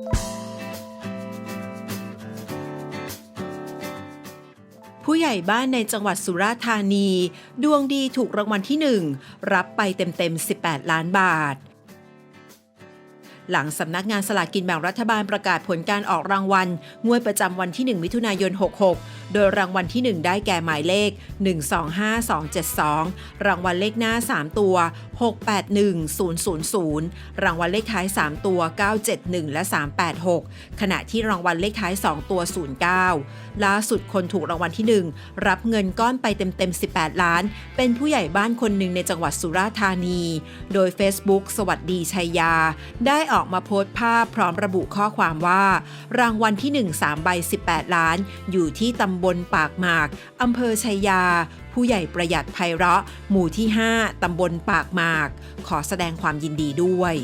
ผู้ใหญ่บ้านในจังหวัดสุราษฎร์ธานี ดวงดีถูกรางวัลที่1รับไปเต็มๆ 18 ล้านบาท หลังสำนักงานสลากกินแบ่งรัฐบาลประกาศผลการออกรางวัลงวดประจำวันที่ 1 มิถุนายน 66 โดยรางวัลที่ 1 ได้แก่หมายเลข 125272 รางวัลเลขหน้า 3 ตัว 681000 รางวัลเลขท้าย 3 ตัว 971 และ 386 ขณะที่รางวัลเลขท้าย 2 ตัว 09 ล่าสุดคนถูกรางวัลที่ 1 รับเงินก้อนไปเต็มๆ 18 ล้าน เป็นผู้ใหญ่บ้านคนหนึ่งในจังหวัดสุราษฎร์ธานี โดย Facebook สวัสดีชัยยา ได้ออกมาโพสต์ภาพพร้อมระบุข้อความว่า รางวัลที่ 1 3ใบ18 ล้าน อยู่ที่ตำบลปากหมาก อำเภอชัยยา ผู้ใหญ่ประหยัดไพเราะ หมู่ที่ 5 ตำบลปากหมาก ขอแสดงความยินดีด้วย